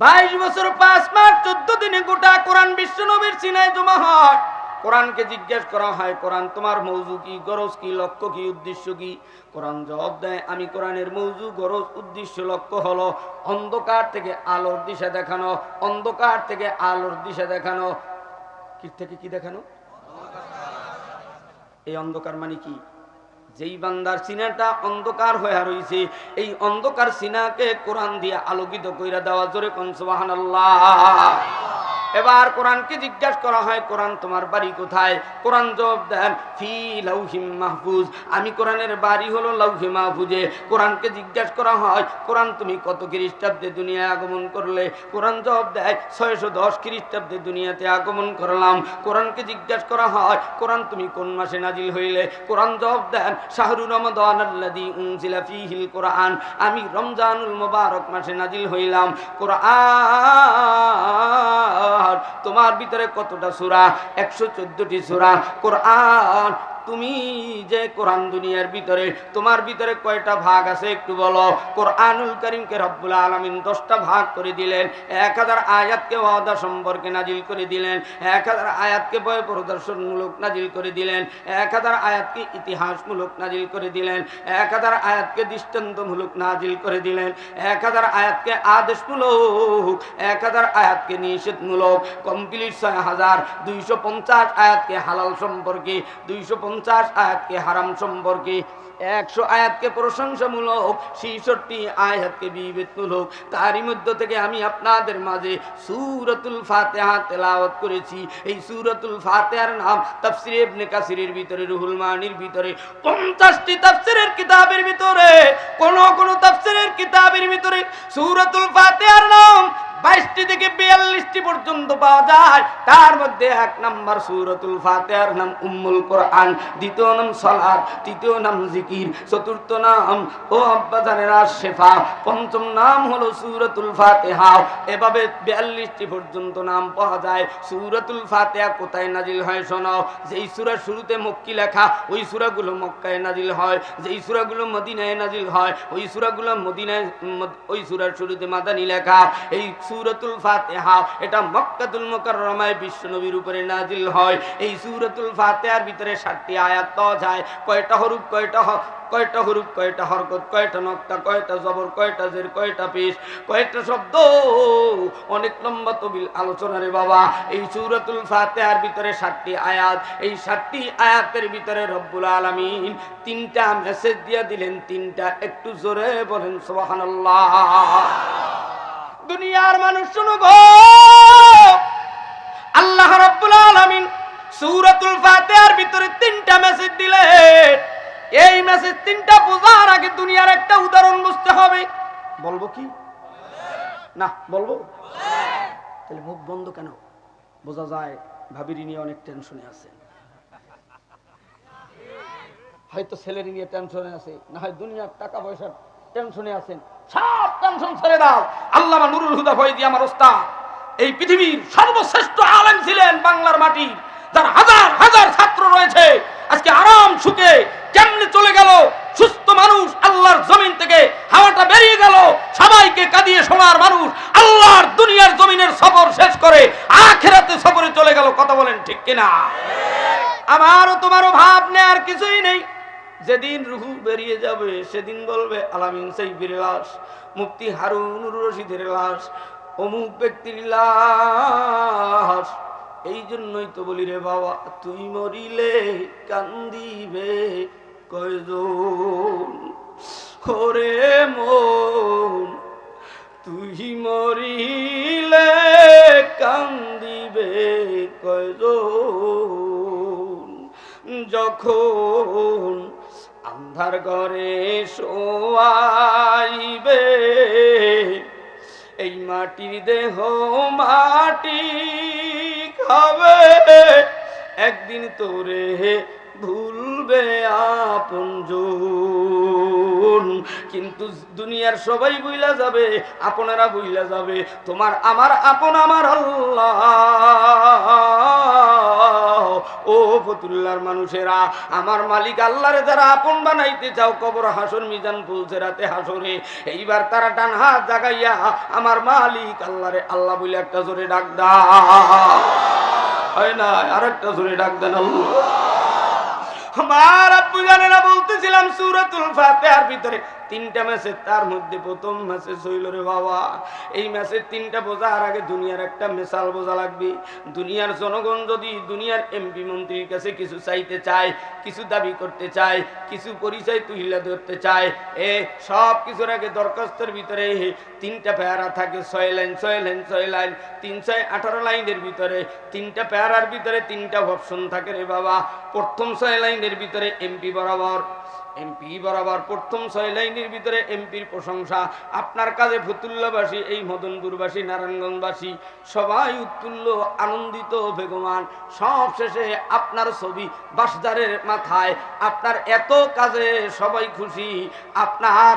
বাইশ বছর পাঁচ মাস, চোদ্দ দিনে গোটা কোরআন বিশ্ব নবীর সিনায় জমা হয়। কোরআনকে জিজ্ঞেস করা হয়, কোরআন তোমার মৌজু কি, গরজ কি, লক্ষ্য কি, উদ্দেশ্য কি? কোরআন জবাব দেয়, আমি কোরআনের মৌজু, গরজ, উদ্দেশ্য, লক্ষ্য হলো অন্ধকার থেকে আলোর দিশা দেখানো, অন্ধকার থেকে আলোর দিশা দেখানো। কি থেকে কি দেখানো? এই অন্ধকার মানে কি? যেই বান্দার সিনাটা অন্ধকার হয়ে রয়েছে এই অন্ধকার সিনাকে কোরআন দিয়ে আলোকিত কইরা দেওয়া জোরে কনসবাহান সুবহানাল্লাহ। এবার কোরআনকে জিজ্ঞাসা করা হয়, কোরআন তোমার বাড়ি কোথায়? কোরআন জবাব দেন, ফি লাউহিম মাহফুজ। আমি কোরআনের বাড়ি হলো লাউহি মাহফুজে। কোরআনকে জিজ্ঞাসা করা হয়, কোরআন তুমি কত খ্রিস্টাব্দে দুনিয়ায় আগমন করলে? কোরআন জবাব দেয়, ছয়শো দশ খ্রিস্টাব্দে দুনিয়াতে আগমন করলাম। কোরআনকে জিজ্ঞাসা করা হয়, কোরআন তুমি কোন মাসে নাজিল হইলে? কোরআন জবাব দেন, শাহরু রমাদান আল্লাযী উনজিলা ফীহিল কোরআন। আমি রমজানুল মুবারক মাসে নাজিল হইলাম। কোরআন তোমার ভিতরে কতটা সুরা? একশো চোদ্দটি সুরা। কোরআন তুমি যে কোরআন দুনিয়ার ভিতরে, তোমার ভিতরে কয়টা ভাগ আছে একটু বলো। কোরআনুল করিমকে রব্বুল আলমিন দশটা ভাগ করে দিলেন, এক হাজার আয়াতকে ওয়াদা সম্পর্কে নাজিল করে দিলেন, এক হাজার আয়াতকে বয় প্রদর্শনমূলক নাজিল করে দিলেন, এক হাজার আয়াতকে ইতিহাসমূলক নাজিল করে দিলেন, এক হাজার আয়াতকে দৃষ্টান্তমূলক নাজিল করে দিলেন, এক হাজার আয়াতকে আদেশমূলক, এক হাজার আয়াতকে নিষেধমূলক, কমপ্লিট ছয় হাজার দুইশো পঞ্চাশ আয়াতকে হালাল সম্পর্কে, দুইশো পঞ্চাশ আয়াতকে হারাম সম্পর্কে, একশো আয়াতকে প্রশংসামূলক, ছেষট্টি আয়াতকে বিবেদমূলক তারই মধ্য থেকে আমি আপনাদের মাঝে সুরতুল ফাতেহা তেলাওয়াত করেছি। এই সুরতুল ফাতেহার নাম তাফসির ইবনে কাসিরের ভিতরে, রুহুল মানির ভিতরে। পঞ্চাশটি তাফসিরের কিতাবের ভিতরে, কোন কোন তাফসিরের কিতাবের ভিতরে সুরতুল ফাতেহার নাম বাইশটি থেকে বিয়াল্লিশটি পর্যন্ত পাওয়া যায়। তার মধ্যে এক নাম্বার সুরতুল ফাতেহার নাম উম্মুল কোরআন, দ্বিতীয় নাম সলাদ তৃতীয় নাম জিকির, চতুর্থ নাম, ও আব্বাজানের শেফা, পঞ্চম নাম হলো সুরতুল ফাতেহা। এভাবে বিয়াল্লিশটি পর্যন্ত নাম পাওয়া যায়। সুরতুল ফাতেহা কোথায় নাজিল হয় শোনাও যেই সুরার শুরুতে মক্কি লেখা, ওই সুরাগুলো মক্কায় নাজিল হয়। যেই সুরাগুলো মদিনায় নাজিল হয়, ওই সুরাগুলো মদিনায় মদ- ওই সুরার শুরুতে মাদানি লেখা। এই সুরতুল ফাতেহা, এটা মক্কাতুল মুকাররমায় বিশ্বনবীর উপরে নাজিল হয়। এই সুরতুল ফাতেহার ভিতরে ষাটটি আয়াত পাওয়া যায়। কয়টা হরুপ কয়টা কয়টা হরুপ কয়টা হরকত, কয়টা নক্তা, কয়টা জবর, কয়টা জের, কয়টা পেশ কয়টা শব্দ? অনেক লম্বা তবিল আলোচনা রে বাবা। এই সুরতুল ফাতেহার ভিতরে ষাটটি আয়াত, এই ষাটটি আয়াতের ভিতরে রব্বুল আলামিন তিনটা মেসেজ দিয়ে দিলেন, তিনটা একটু জোরে বলেন, সুবহানাল্লাহ। দুনিয়ার মানুষ শুনো আল্লাহ রাব্বুল আলামিন সূরাতুল ফাতিহার ভিতরে তিনটা মেসেজ দিলেন এই মেসেজ তিনটা বোঝার আগে দুনিয়ার একটা উদাহরণ বুঝতে হবে। বলব কি? না, বলব? তাহলে মুখ বন্ধ কেন? বোঝা যায় ভাবিরি নিয়ে অনেক টেনশনে আছেন হয়তো ছেলের নিয়ে টেনশনে আছে, না হয় দুনিয়ার টাকা পয়সার টেনশনে আছেন। সব টেনশন ছেড়ে দাও। আল্লাহ নুরুল হুদা ফয়দি আমার ওস্তাদ, এই পৃথিবীর সর্বশ্রেষ্ঠ আলেম ছিলেন বাংলার মাটি, যার হাজার হাজার ছাত্র রয়েছে। আজকে আরাম সুখে কেমনে চলে গেল? সুস্থ মানুষ আল্লাহর জমিন থেকে হাওয়াটা বেরিয়ে গেল। সবাইকে কাঁদিয়ে শোনার মানুষ আল্লাহর দুনিয়ার জমিনের সফর শেষ করে আখেরাতে সফরে চলে গেল। কথা বলেন ঠিক কিনা? আমারও তোমারও ভাব নেয়ার কিছুই নেই। যেদিন রুহু বেরিয়ে যাবে, সেদিন বলবে, আলামিন সাইফির লাশ, মুফতি হারুনুর রশিদের লাশ, অমুক ব্যক্তির লাশ। এই জন্যই তো বলি রে বাবা, তুই মরিলে কান্দিবে কয়জন? ওরে মন, তুই মরিলে কান্দিবে কয়জন? যখন আন্ধার ঘরে শোয়াইবে। এই মাটির দেহ মাটি খাবে। একদিন তোরে ভুলবে আপনজন কিন্তু দুনিয়ার সবাই বুইলা যাবে, আপনারা বুইলা যাবে, তোমার আমার, আপন আমার আল্লাহ। ও ফতুল্লার মানুষেরা, আমার মালিক আল্লাহরে যারা আপন বানাইতে চাও, কবর, হাসর, মিজান পুলছে রাতে হাসরে, এইবার তারা ডান হাত জাগাইয়া আমার মালিক আল্লাহরে, আল্লাহ বলে একটা জোরে ডাক দা হয় না আর একটা জোরে ডাক দেন আল্লাহ। আমার আব্বু জানেরা বলতেছিলাম সুরাতুল ফাতিহার ভিতরে তিনটা ম্যাচের তার মধ্যে প্রথম ম্যাচে হইল রে বাবা। এই ম্যাচের তিনটা বোঝার আগে দুনিয়ার একটা মেশাল বোঝা লাগবে। দুনিয়ার জনগণ যদি দুনিয়ার এমপি মন্ত্রীর কাছে কিছু চাইতে চায়, কিছু দাবি করতে চায়, কিছু পরিচয় তুহিলা ধরতে চায়, এ সব কিছুর আগে দরখাস্তের ভিতরে তিনটা পেয়ারা থাকে, ছয় লাইন ছয় লাইন ছয় লাইন তিন ছয় আঠারো লাইনের ভিতরে তিনটা পেয়ারার ভিতরে তিনটা অপশন থাকে রে বাবা। প্রথম ছয় লাইনের ভিতরে এমপি বরাবর। এমপি বরাবর প্রথম ছয় লাইনের ভিতরে এমপির প্রশংসা। আপনার কাজে ফতুল্লাবাসী এই মদনপুরবাসী, নারায়ণগঞ্জবাসী, সবাই উত্তুল্ল আনন্দিত বেগমান সবশেষে আপনার ছবি বাসদারের মাথায়। আপনার এত কাজে সবাই খুশি। আপনার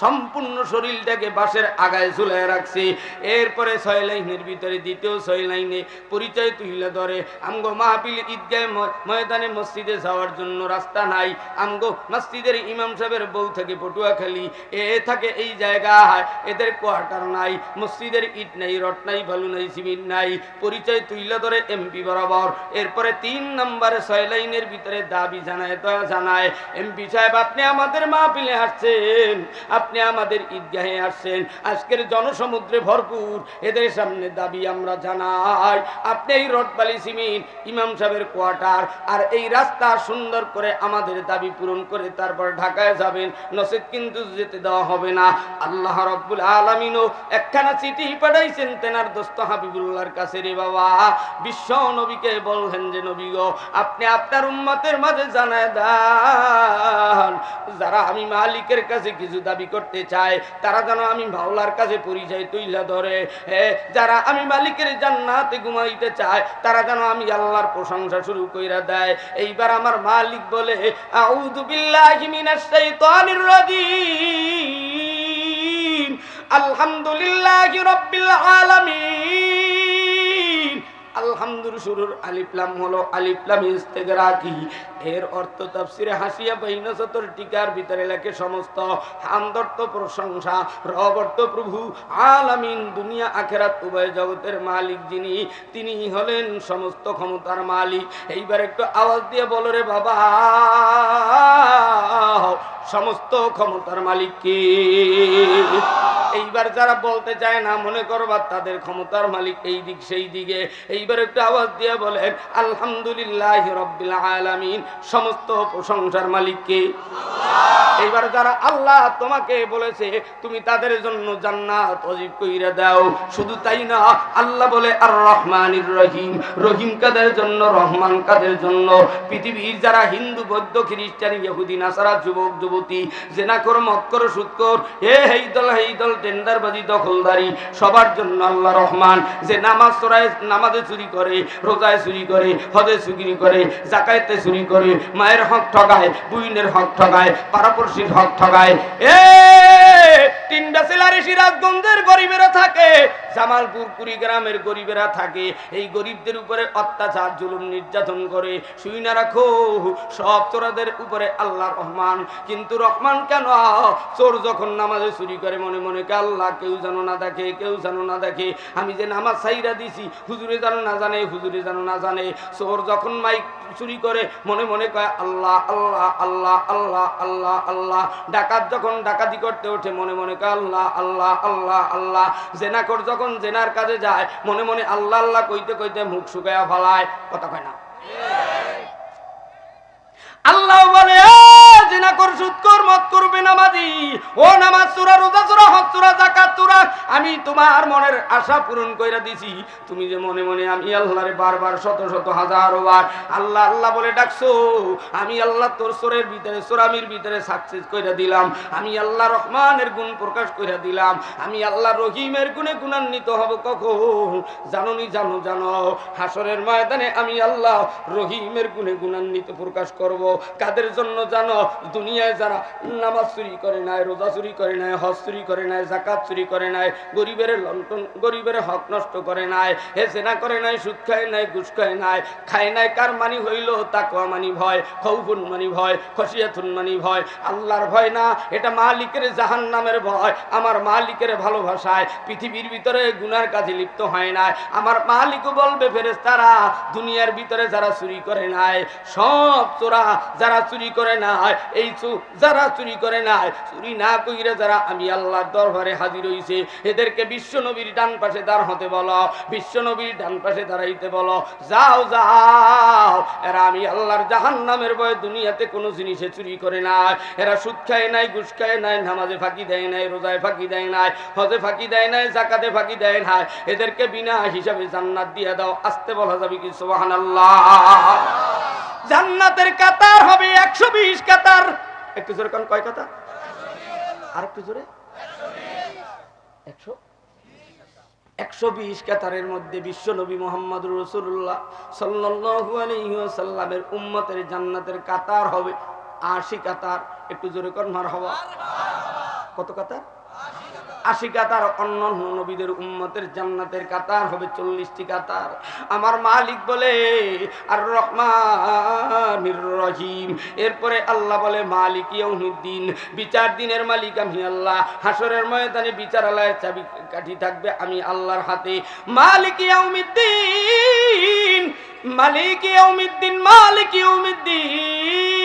সম্পূর্ণ শরীরটাকে বাসের আগায় ঝুলাই রাখছে। এরপরে ছয় লাইনের ভিতরে, দ্বিতীয় ছয় লাইনে পরিচয় তুলে ধরে, আমগো মাহফিল ঈদগাহ ময়দানে মসজিদে যাওয়ার জন্য রাস্তা নাই। আমগো মসজিদের ইমাম সাহেবের বউ থেকে পটুয়াখালী। এ থাকে এই জায়গায়, এদের কোয়ার্টার নাই। মসজিদের ইট নাই রট নাই, বালু নাই, সিমেন্ট নাই। পরিচয় তুলে ধরে এমপি বরাবর। এরপরে তিন নম্বরে ছয় লাইনের ভিতরে দাবি জানায়, দয়া জানায়, এমপি সাহেব, আপনি আমাদের মাহফিলে আসছেন। আপনি আমাদের ঈদগাহে আসছেন। আজকের জনসমুদ্রে ভরপুর। এদের সামনে দাবি আমরা জানাই। আপনি এই রটবালি সিমেন্ট ইমাম সাহেবের কোয়ার্টার আর এই রাস্তা সুন্দর করে আমাদের দাবি পূরণ করে তারপর ঢাকায় যাবেন। নসিদ কিন্তু যেতে দেওয়া হবে না। আল্লাহ রব্বুল আলমিনও একখানা চিঠি পাঠাইছেন তেনার দোস্ত হাবিবুল্লাহর কাছে রে বাবা। বিশ্ব নবীকে বললেন যে, নবী গো, আপনি আপনার উম্মতের মাঝে জানায় দেন। যারা আমি মালিকের কাছে কিছু দাবি করতে চায়, তারা যেন আমি মাওলার কাছে পরিচয় তুইলা ধরে। হ্যাঁ যারা আমি মালিকের জান্নাতে ঘুমাইতে চায়, তারা যেন আমি আল্লাহর প্রশংসা শুরু কইরা দেয়। এইবার আমার মালিক বলে বিল্লাহি আলহামদুলিল্লাহি রাব্বিল আলামিন। আলহামদুর শুরুর আলিফলাম হলো আলিফলাম ইস্তেগরাকি। এর অর্থ তাফসিরে হাসিয়া বাইনা সতর টিকার ভিতরে লেখে সমস্ত হামদর্ত প্রশংসা। রবর্ত প্রভু আলামিন দুনিয়া আখেরাত উভয় জগতের মালিক যিনি তিনি হলেন সমস্ত ক্ষমতার মালিক। এইবার একটু আওয়াজ দিয়ে বলো রে বাবা, সমস্ত ক্ষমতার মালিক কে? এইবার যারা বলতে চায় না, মনে করবার তাদের ক্ষমতার মালিক এই দিক সেই দিকে। এইবার একটু আওয়াজ দিয়ে বলেন, আলহামদুলিল্লাহ রব্বিল আলামিন, সমস্ত প্রশংসার মালিককে এইবার যারা আল্লাহ তোমাকে বলেছে, তুমি তাদের জন্য জান্নাত অজিব কইরা দাও। শুধু তাই না, আল্লাহ বলে আর রহমানির রহিম। রহিম কাদের জন্য? রহমান কাদের জন্য? পৃথিবীর যারা হিন্দু, বৌদ্ধ, খ্রিস্টান, ইহুদি, নাসারা, যুবক, যুবতী জেনা কর মত কর সুদ কর হে হেই দল হেই দল টেন্ডারবাজি, দখলদারি, সবার জন্য আল্লাহ রহমান। যে নামাজ চড়ায় নামাজে চুরি করে, রোজায় চুরি করে, হজে চুরি করে, জাকায়তে চুরি করে, মায়ের হক ঠগায়, বুইনের হক ঠগায় পারাপড়শির হক ঠগায়। এ তিনটা সেলারে সিরাজগঞ্জের গরিবেরা থাকে, জামালপুর কুড়িগ্রামের গরিবেরা থাকে। এই গরিবদের উপরে অত্যাচার, জুলুম, নির্যাতন করে। শুই না রাখো, সব চোরাদের উপরে আল্লাহ রহমান। কিন্তু রহমান কেন? চোর যখন নামাজে চুরি করে, মনে মনে কে আল্লাহ কেউ যেন না দেখে, কেউ যেন না দেখে। আমি যে নামাজ সাইরা দিছি, হুজুরে যেন না জানে, হুজুরে যেন না জানে। চোর যখন মাইক চুরি করে, মনে মনে কয়, আল্লাহ আল্লাহ আল্লাহ আল্লাহ আল্লাহ আল্লাহ। ডাকাত যখন ডাকাতি করতে ওঠে, মনে মনে কয়, আল্লাহ আল্লাহ আল্লাহ আল্লাহ। জেনাকর যখন জেনার কাজে যায়, মনে মনে আল্লাহ আল্লাহ কইতে কইতে মুখ শুকায়া ফলায়। কথা কয় না। আল্লাহ বলে, "এ কর কর আমি তোমার মনের আশা পূরণ কইরা দিছি। তুমি যে মনে মনে আমি আল্লাহরে বারবার শত শত হাজারো বার আল্লাহ আল্লাহ বলে ডাকছো, আমি আল্লাহ তোর সোরের ভিতরে, সোরামির ভিতরে সাকসেস কইরা দিলাম। আমি আল্লাহ রহমানের গুণ প্রকাশ কইরা দিলাম। আমি আল্লাহ রহিমের গুণে গুণান্বিত হব কখন? জাননি জানো জানো। হাসরের ময়দানে আমি আল্লাহ রহিমের গুণে গুণান্বিত প্রকাশ করব। কাদের জন্য জানো? দুনিয়ায় যারা নামাজ চুরি করে নাই, রোজা চুরি করে নাই, হজ চুরি করে নাই জাকাত চুরি করে নাই, গরিবের লন্টন গরিবের হক নষ্ট করে নাই হেসেনা করে নাই, সুদ খায় নাই, ঘুষ খায় নাই খায় নাই কার মানি হইল? তাকওয়া মানি ভয়, খৌফুন মানি ভয়, খসিয়াতুন মানি ভয়, আল্লাহর ভয় না, এটা মালিকের জাহান নামের ভয়, আমার মালিকের ভালোবাসায় পৃথিবীর ভিতরে গুনার কাজে লিপ্ত হয় নাই, আমার মালিকও বলবে ফেরেস তারা দুনিয়ার ভিতরে যারা চুরি করে নাই, সব চোরা যারা চুরি করে নাই এই যারা চুরি করে নাই, চুরি না কইরে যারা আমি আল্লাহর দরবারে হাজির হইছে, এদেরকে বিশ্ব নবীর ডান পাশে দাঁড় হতে বলো, বিশ্ব নবীর ডান পাশে দাঁড়াইতে বলো। যাও যাও, এরা আমি আল্লাহর জাহান নামের বয়ে দুনিয়াতে কোনো জিনিসে চুরি করে নাই। এরা সুদ খায় নাই, ঘুষ খায় নাই, নামাজে ফাঁকি দেয় নাই, রোজায় ফাঁকি দেয় নাই, হজে ফাঁকি দেয় নাই জাকাতে ফাঁকি দেয় নাই। এদেরকে বিনা হিসাবে জান্নাত দিয়ে দাও, আসতে বলা যাবে কি সুবহানাল্লাহ। জান্নাতের কাতার হবে একশো বিশ কাতার। একটু জোরে কোন কয় কাতার আর একটু জোরে। একশো? একশো বিশ কাতারের মধ্যে বিশ্ব নবী মোহাম্মদ রসুল্লাহ সাল্লাহু আলহিহাসাল্লামের উম্মতের জান্নাতের কাতার হবে আশি কাতার। একটু জোরে কর হওয়া কত কাতার? আশি কাতার অন্য নবীদের উম্মতের জান্নাতের কাতার হবে চল্লিশটি কাতার। আমার মালিক বলে, আর রহমানির রহিম। এরপরে আল্লাহ বলে, মালিক ইয়ৌমিদ্দিন বিচার দিনের মালিক আমি আল্লাহ। হাসরের ময়দানে বিচার আলায়ের চাবি কাঠি থাকবে আমি আল্লাহর হাতে। মালিক ইয়ৌমিদ্দিন মালিক ইয়ৌমিদ্দিন মালিক ইয়ৌমিদ্দিন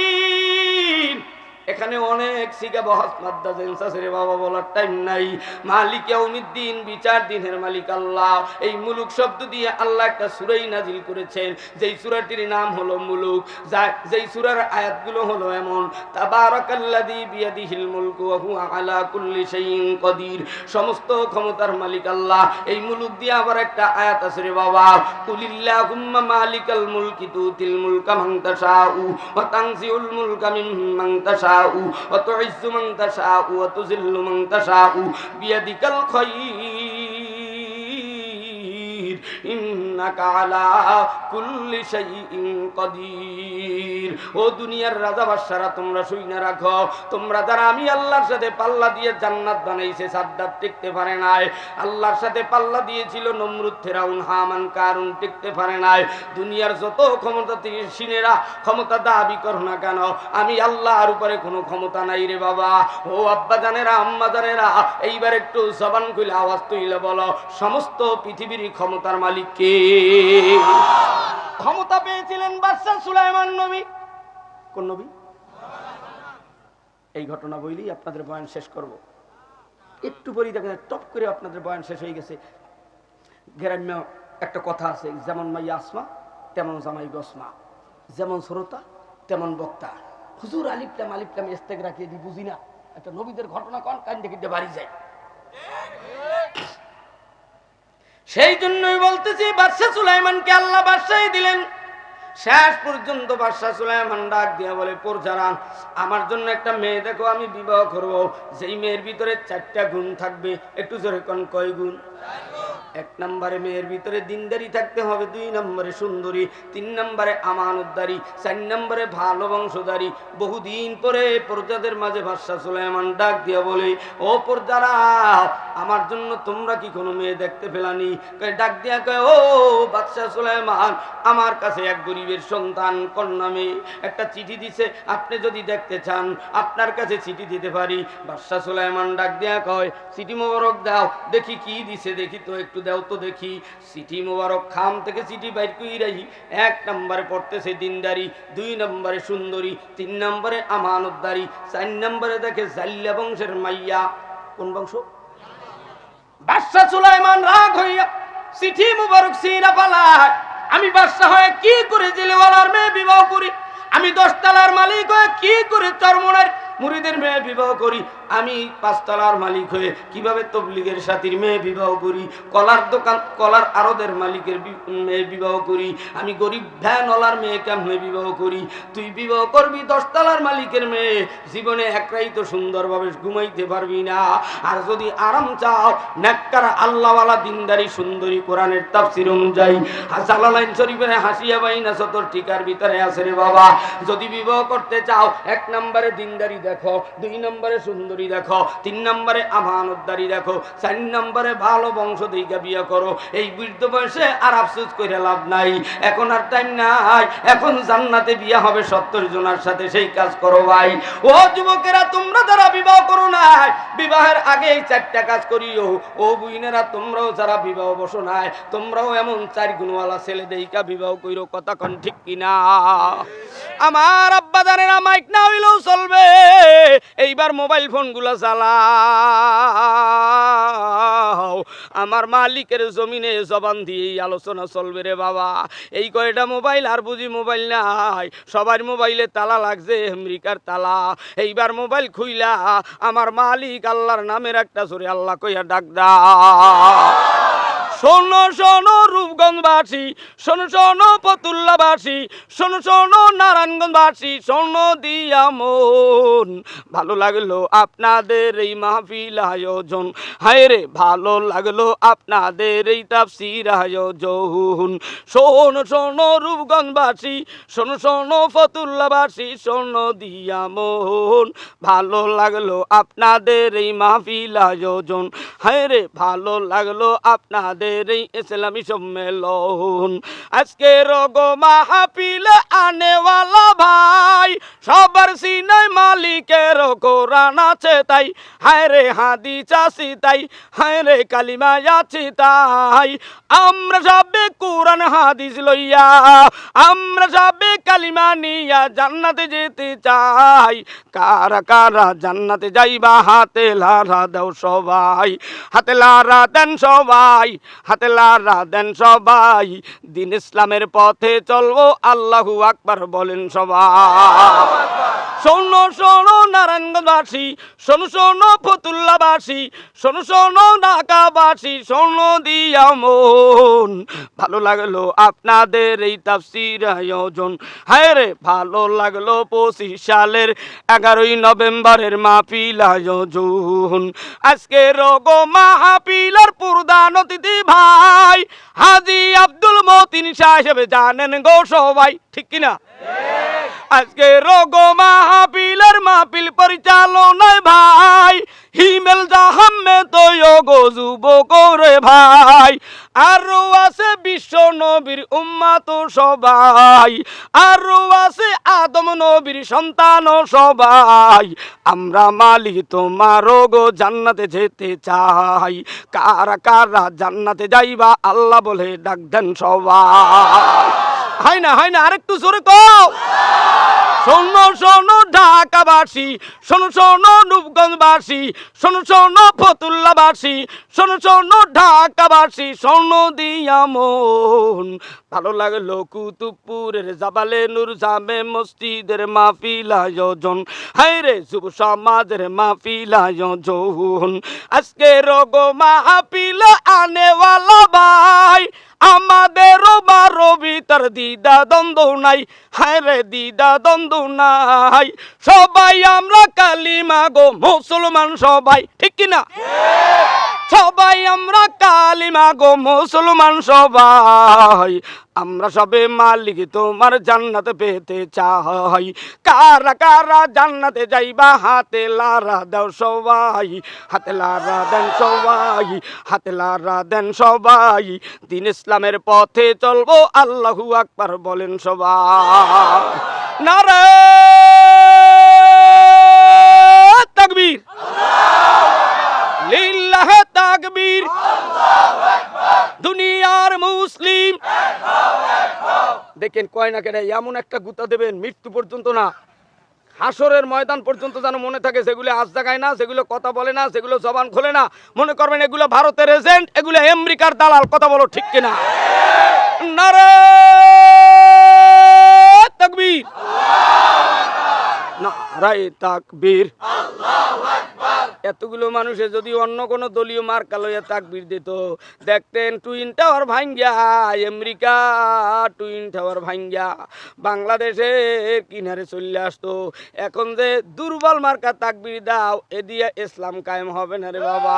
এখানে অনেক সিগা বহাস মাদ্দা জেনসাসের বাবা বলার টাইম নাই। মালিক ইয়াউমিদ্দিন, বিচার দিনের মালিক আল্লাহ। এই মুলুক শব্দ দিয়ে আল্লাহ একটা সূরাই নাজিল করেছেন। যেই সূরাটির নাম হলো মুলুক। যেই সূরার আয়াতগুলো হলো এমন সমস্ত ক্ষমতার মালিক আল্লাহ। এই মুলুক দিয়ে আবার একটা আয়াত আছে রে বাবা, কুলিল্লাহুম্মা মালিকাল মুলকি তুতিল মুলকা মান তাশাউ ওয়া মুলকা ওয়া তুইজ্জু মান তাশাউ ওয়া তুযিল্লু মান তাশাউ বিয়াদিকাল খায়র ও দুনিয়ার রাজা তোমরা রাখো। তোমরা যারা আমি আল্লাহর সাথে পাল্লা দিয়ে জান্নাত বানাইছে টিকতে পারে নাই। আল্লাহর সাথে পাল্লা দিয়েছিল হামান টিকতে পারে নাই। দুনিয়ার যত ক্ষমতা থেকে সিনেরা, ক্ষমতা দাবি করো না কেন? আমি আল্লাহর উপরে কোনো ক্ষমতা নাই রে বাবা। ও আব্বা জানেরা, আম্মা জানেরা, এইবার একটু জবান খুলে আওয়াজ তুইলে বলো, সমস্ত পৃথিবীর ক্ষমতার মালিক কে ক্ষমতা পেয়েছিলেন বাদশাহ সুলাইমান নবী। কোন নবী? এই ঘটনা আপনাদের বয়ান শেষ করব। একটু পরেই টপ করে আপনাদের বয়ান শেষ হয়ে গেছে। গ্রাম্য একটা কথা আছে, যেমন মাইয়া আসমা, তেমন জামাই গসমা। যেমন শ্রোতা, তেমন বক্তা। হুজুর আলিফলাম আলিফলাম ইস্তেক রাখিয়ে দি, বুঝি না। একটা নবীদের ঘটনা কন, কান দেখে বাড়ি যায়। সেই জন্যই বলতেছি বাদশাহ সুলাইমানকে আল্লাহ বাদশাহী দিলেন। শেষ পর্যন্ত বাদশাহ সুলাইমান ডাক দিয়া বলে পরজারান আমার জন্য একটা মেয়ে দেখো, আমি বিবাহ করব। যেই মেয়ের ভিতরে চারটা গুণ থাকবে, একটু জোরে কন, কয় গুণ? এক নম্বরে মেয়ের ভিতরে দিনদারি থাকতে হবে, দুই নম্বরে সুন্দরী, তিন নম্বরে আমানতদারি, চার নম্বরে ভালো বংশধারী। বহুদিন পরে প্রজাদের মাঝে বাদশাহ সুলাইমান ডাক দিয়া বলে, ও পর্দারা আমার জন্য তোমরা কি কোনো মেয়ে দেখতে কয়, ডাক দিয়া কয়, ও বাদশাহ সুলাইমান, আমার কাছে এক গরিবের সন্তান, কন্যা মেয়ে, একটা চিঠি দিছে, আপনি যদি দেখতে চান, আপনার কাছে চিঠি দিতে পারি। বাদশাহ সুলাইমান ডাক দিয়া কয়, চিঠি মোবারক দাও, দেখি কি দিছে, দেখি তো একটু দাও তো দেখি। চিঠি মোবারক খাম থেকে চিঠি বাইর কই রাহি এক নম্বরে পড়তেছে দিনদারি, দুই নম্বরে সুন্দরী, তিন নম্বরে আমানতদারি, চার নম্বরে দেখে জাল্লা বংশের মাইয়া। কোন বংশ? বাদশাহ সুলাইমান রাগ হইয়া চিঠি মুবারক সিরা পালায়। আমি বাদশাহ হয়ে কি করে জেলেওয়ালার মেয়ে বিবাহ করি? আমি দশতলার মালিক হয়ে কি করে চরমনের মুড়িদের মেয়ে বিবাহ করি? আমি পাঁচতলার মালিক হয়ে কীভাবে তবলিগের সাথীর মেয়ে বিবাহ করি? কলার দোকান, কলার আরদের মালিকের মেয়ে বিবাহ করি। আমি গরিব ভ্যানওয়ালার মেয়ে কেমনে বিবাহ করি। তুই বিবাহ করবি দশতলার মালিকের মেয়ে। জীবনে একরাই তো সুন্দরভাবে ঘুমাইতে পারবি না। আর যদি আরাম চাও, নেককার আল্লাহওয়ালা দিনদারি সুন্দরী কোরআনের তাফসির অনুযায়ী। আর জালালাইন শরীফের হাসিয়া বাইনা সতর ঠিকার ভিতরে আছে রে বাবা। যদি বিবাহ করতে চাও, এক নম্বরে দিনদারি দেখো, দুই নম্বরে সুন্দরী দেখো, তিন নম্বরে আমানতদারি দেখো, চার নম্বরে ভালো বংশ দিকে বিয়ে করো, এই বৃদ্ধ বয়সে আর আফসোস করে লাভ নাই। এখন আর টাইম নাই, এখন জান্নাতে বিয়ে হবে সত্তর জনের সাথে, সেই কাজ করো ভাই। ও যুবকেরা, তোমরা যারা বিবাহ করো নাই, বিবাহের আগে এই চারটা কাজ করিও। ও বুইনেরা, তোমরাও যারা বিবাহ বসো নাই, তোমরাও এমন চার গুণওয়ালা ছেলে দেইকা বিবাহ কইরো, কথা কন ঠিক কিনা? আমার মাইক না হইলেও চলবে। এইবার মোবাইল ফোনগুলো চালাও। আমার মালিকের জমিনে জবান দিয়ে আলোচনা চলবে রে বাবা। এই কয়টা মোবাইল আর বুঝি মোবাইল নাই। সবার মোবাইলে তালা লাগছে, আমেরিকার তালা। এইবার মোবাইল খুইলা আমার মালিক আল্লাহর নামের একটা সরে আল্লাহ কইয়া ডাক দা শোনো শোনো রূপগঞ্জবাসী শোনো শোনো পতুল্লাবাসী শোনো শোনো নারায়ণগঞ্জবাসী শোনো দিয়া মন। ভালো লাগল আপনাদের এই মাহফিল আয়োজন। হায় রে, ভালো লাগল আপনাদের এই তাফসির আয়োজন। শোনো শোনো রূপগঞ্জবাসী শোনো শোনো ফতুল্লাবাসী, শোনো দিয়া মন। ভালো লাগল আপনাদের এই মাহফিল আয়োজন। হায় রে, ভালো লাগল আপনাদের এই ইসলামী সম্মেলন। আজকে রোগ মাহফিল আনেওয়ালা ভাই, সবার সিনাই মালিকের কোরআন আছে তাই। হায় রে হাদি চাষি তাই, হায় রে কালিমা আছি তাই। আমরা সবে কোরআন হাদিস লইয়া, আমরা সবে কালিমা নিয়া জান্নাতে যেতে চাই। কারা কারা জান্নাতে যাইবা, হাতে লারা দাও সবাই, হাতে লারা দেন সবাই। হাতে লারা দেন সবাই। দিন ইসলামের পথে চলবো আল্লাহু আকবার বলেন সবাই। শোনো শোনো নারায়ণগঞ্জবাসী, শোনো শোনো ফতুল্লাবাসী, শোনো শোনো ঢাকাবাসী, শোনো দিয়া মন। ভালো লাগল আপনাদের এই তাফসির আয়োজন। হায় রে, ভালো লাগল পঁচিশ সালের এগারোই নভেম্বরের মাহফিল আয়োজন। আজকে রোগ মাহফিলার প্রধান অতিথি ভাই, হাজি আব্দুল মতিন সাহেব জানেন গো সবাই, ঠিক কিনা? আজকে রোগ মাহফিলের মাহফিল পরিচালনায় ভাই। হিমেল জাহাম্মে তো গো যুবক রে ভাই। আরও আছে বিশ্ব নবীর উম্মাত সবাই। আরও আছে আদম নবীর সন্তান সবাই। আমরা মালি তোমার গো জান্নাতে যেতে চাই। কারা কারা জান্নাতে যাইবা আল্লাহ বলে ডাক দেন সবাই। হয় না হয় না, আরেকটু জোরে কও। শোনো শোনো ঢাকাবাসী, শোনো শোনো রূপগঞ্জবাসী শোনো শোনো ফতুল্লাবাসী, শোনো শোনো ঢাকাবাসী, শোনো দিয়া মন। ভালো লাগল কুতুবপুরের জাবালে নূর জামে মসজিদের মাহফিল আয়োজন। হায় রে, যুব সমাজের মাহফিল আয়োজন। আজকে রোগ মাহফিল আনেওয়ালা ভাই। আমাদেরও বারো ভিতর দিদা দ্বন্দ্ব নাই। হায় রে দিদা দ্বন্দ্ব নাই। সবাই আমরা কালিমা গো, মুসলমান সবাই, ঠিক কিনা? সবাই আমরা কালিমা গো মুসলমান সবাই। আমরা সবে মালিক, তোমার জান্নাতে পেতে চাই। কারা কারা জান্নাতে যাইবা, হাতে লারা দাও সবাই। হাতে লারা দেন সবাই, হাতে লারা দেন সবাই। দিন ইসলামের পথে চলবো, আল্লাহু আকবার বলেন সবাই। নারে তাকবীর। লিল্লাহ তাকবীর। দুনিয়ার মুসলিম। দেখেন কয় না কেন, এমন একটা গুতা দেবেন, মৃত্যু পর্যন্ত না। হাসরের ময়দান পর্যন্ত যেন মনে থাকে সেগুলো আজ জাগায় না সেগুলো কথা বলে না সেগুলো জবান খোলে না। মনে করবেন এগুলো ভারতের এজেন্ট, এগুলো আমেরিকার দালাল, কথা বলো ঠিক কিনা? নারে তাকবীর। নারায়ে তাকবীর। এতগুলো মানুষে যদি অন্য কোন দলীয় মার্কা লইয়া তাকবির দিত। দেখতেন টুইন টাওয়ার ভাঙ্গিয়া, আমেরিকা টুইন টাওয়ার ভাঙ্গিয়া বাংলাদেশের কিনারে চলে আসতো। এখন যে দুর্বল মার্কা তাকবির দাও, এ দিয়ে ইসলাম কায়েম হবে না রে বাবা।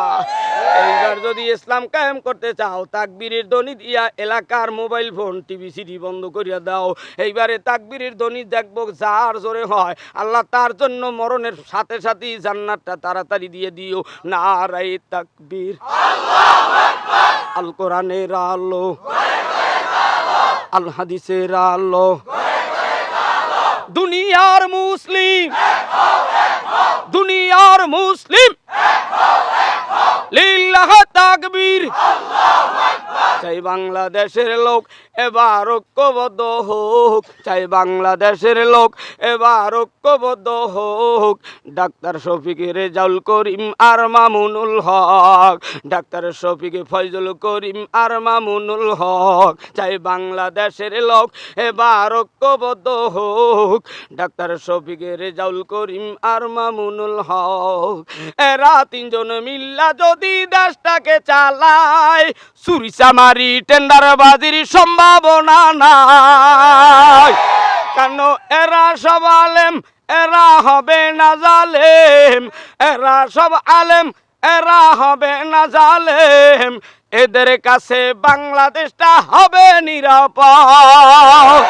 এইবার যদি ইসলাম কায়েম করতে চাও, তাকবীরের ধ্বনি দিয়া এলাকার মোবাইল ফোন, টিভি, সিডি বন্ধ করিয়া দাও। এইবারে তাকবীরের ধ্বনি দেখব যার জোরে হয়। আল্লাহ তার জন্য মরণের সাথে সাথেই জান্নাতটা তাড়াতাড়ি দিয়ে দিও নারাই তাকবীর। আল কোরআনের আলো, আল হাদিসের আলো। দুনিয়ার মুসলিম দুনিয়ার মুসলিম, লিল্লাহ তাকবীর। চাই বাংলাদেশের লোক এবার ঐক্যবদ্ধ হোক। চাই বাংলাদেশের লোক এবার ঐক্যবদ্ধ হোক। ডাক্তার শফিকে রেজাউল করিম আর মামুনুল হক। ডাক্তার শফিকে ফয়জুল করিম আর মামুনুল হক। চাই বাংলাদেশের লোক এবার ঐক্যবদ্ধ হোক। ডাক্তার শফিকে রেজাউল করিম আর মামুনুল হক। এরা তিনজন মিল্লা যদি দেশটাকে চালায়? সুরিসামারি টেন্ডার বাজির সম্ভাবনা নাই। কেন এরা সব আলেম? এরা হবে না জালেম। এরা সব আলেম? এরা হবে না জালেম। এদের কাছে বাংলাদেশটা হবে নিরাপদ।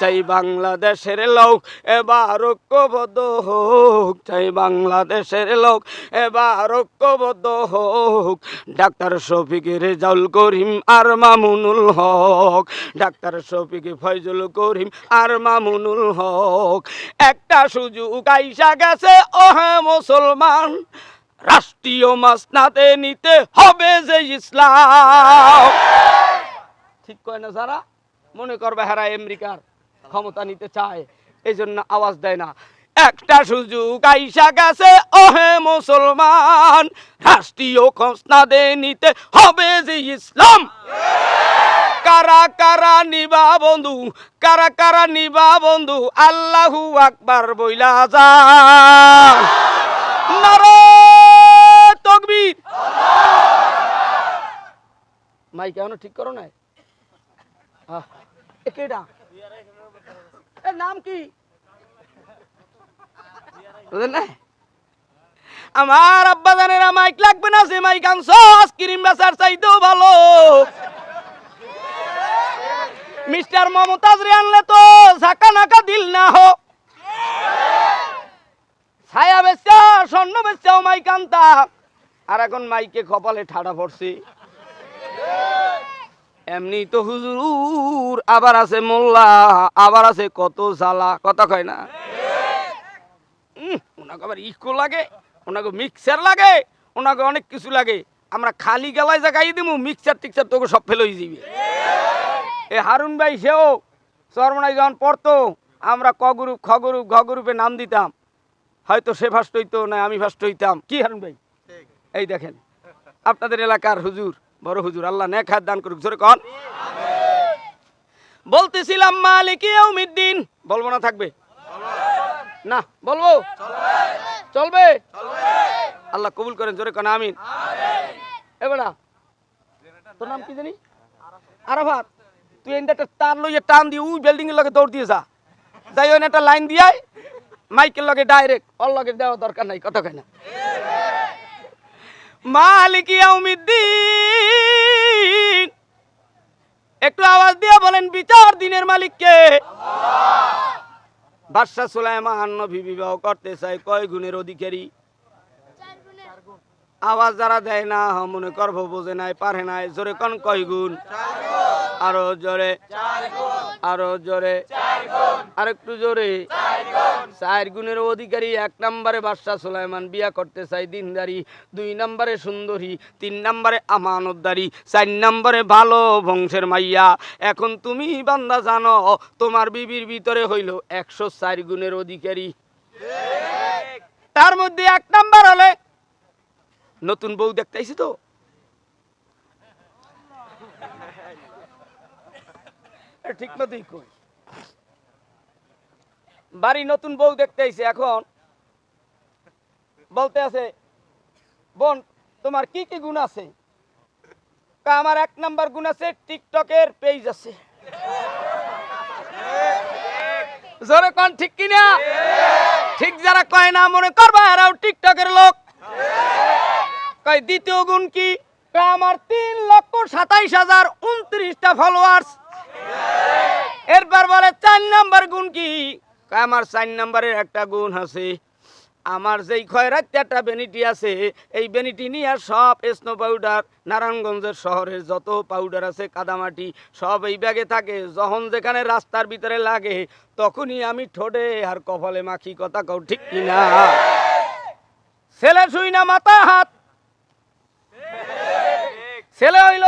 চাই বাংলাদেশের লোক, এবার ঐক্যবদ্ধ হোক। চাই বাংলাদেশের লোক, এবার ঐক্যবদ্ধ হোক। ডাক্তার শফিকে রেজাউল করিম আর মামুনুল হক। ডাক্তার শফিকে ফয়জুল করিম আর মামুনুল হক। একটা সুযোগ আইসা গেছে, ওহে মুসলমান। রাষ্ট্রীয় মাসনাতে নিতে হবে যে ইসলাম। ঠিক কয় না যারা মনে করবে হেরা আমেরিকার। ক্ষমতা নিতে চায় এই জন্য আওয়াজ দেয় না। একটা সুযোগ আইসা গেছে, ওহে মুসলমান, রাষ্ট্রীয় খসনাদে নিতে হবে যে ইসলাম। কারা কারা নিবা বন্ধু, কারা কারা নিবা বন্ধু, আল্লাহু আকবার বইলা যা। তকবীর। মাইক এখনও ঠিক করো নাই? কেডা? না? আমার আব্বা জানেরা মাইক লাগবে না সে মাইক আনছো আইসক্রিম বেচার চাইতেও ভালো। মিস্টার মমতাজ রে আনলে তো ঝাঁকা নাকা দিল না হো। ছায়া বেচা, স্বর্ণ বেচাও মাইক আনতা। আর এখন মাইকে কপালে ঠাডা পড়ছে। এমনি তো হুজুর আবার আছে মোল্লা আবার আছে কত জ্বালা কথা কয় না? ওনাকে আবার ইকো লাগে ওনাকে মিক্সার লাগে ওনাকে অনেক কিছু লাগে। আমরা খালি গেলায় যা দিব মিক্সার টিক্সার তোকে সব ফেলে হয়ে যাবে এ হারুন ভাই সেও চরমনাই যখন পড়তো আমরা ক গ্রুপ খ গ্রুপ ঘ গ্রুপে নাম দিতাম। হয়তো সে ফার্স্ট হইতো না আমি ফার্স্ট হইতাম। কি হারুন ভাই? এই দেখেন আপনাদের এলাকার হুজুর। বড় হুজুর, আল্লাহ নেক হাত দান করুক, জোরে কন। বলতেছিলাম মালিক ইয়াউমিদ্দিন। বলব না, থাকবে? না, বলব? চলবে? আল্লাহ কবুল করেন, জোরে কন, আমিন। এবারা তোর নাম কি জানি আরাফাত। তুই এনটা একটা তার লইয়ে টান দিয়ে ওই বিল্ডিং এর লগে দৌড় দিয়ে যা। যাই ওই একটা লাইন দিয়াই, মাইকের লগে ডাইরেক্ট ওর লগে দেওয়া দরকার নাই কত কেন মালিক ইয়াউমিদ্দিন। একটু আওয়াজ দিয়ে বলেন বিচার দিনের মালিককে। বাদশাহ সুলাইমান নবী বিবাহ করতে চাই কয় গুণের অধিকারী? আওয়াজ যারা দেয় না হ মনে করব বোঝে নাই পারে নাই জোরে কোন কয় গুণ? আরও জোরে। আরও জোরে। আর একটু জোরে। চার গুণের অধিকারী, এক নম্বরে বাদশাহ সুলাইমান বিয়া করতে চাই দিনদারি, দুই নম্বরে সুন্দরী, তিন নম্বরে আমানতদারি, চার নম্বরে ভালো বংশের মাইয়া। এখন তুমি বান্দা জানো, তোমার বিবির ভিতরে হইল একশো চার গুণের অধিকারী। তার মধ্যে এক নাম্বার হলে নতুন বউ দেখতেছি তো? ঠিক মতোই কই। বাড়ি নতুন বউ দেখতে আইছে এখন। বলতে আছে, বোন, তোমার কি কি গুণ আছে? আমার এক নাম্বার গুণ আছে, টিকটকের পেজ আছে। ঠিক কিনা, ঠিক যারা কয় না, মনে করবা এরাও টিকটকের লোক। কয়, দ্বিতীয় গুণ কি? আমার তিন লক্ষ সাতাইশ হাজার উনত্রিশটা ফলোয়ার্স এরপর বলে, চার নাম্বার গুণ কি? আমার চার নাম্বারের একটা গুণ আছে। আমার যেই খয়রাত একটা বেনিটি আছে, এই বেনিটি নিয়ে সব স্নো পাউডার নারায়ণগঞ্জের শহরের যত পাউডার আছে, কাদামাটি, সব এই ব্যাগে থাকে। যখন যেখানে রাস্তার ভিতরে লাগে, তখনই আমি ঠোঁটে আর কপালে মাখি কথা কও, ঠিক কিনা ছেলে শুই না মাথা হাত। ছেলে হইল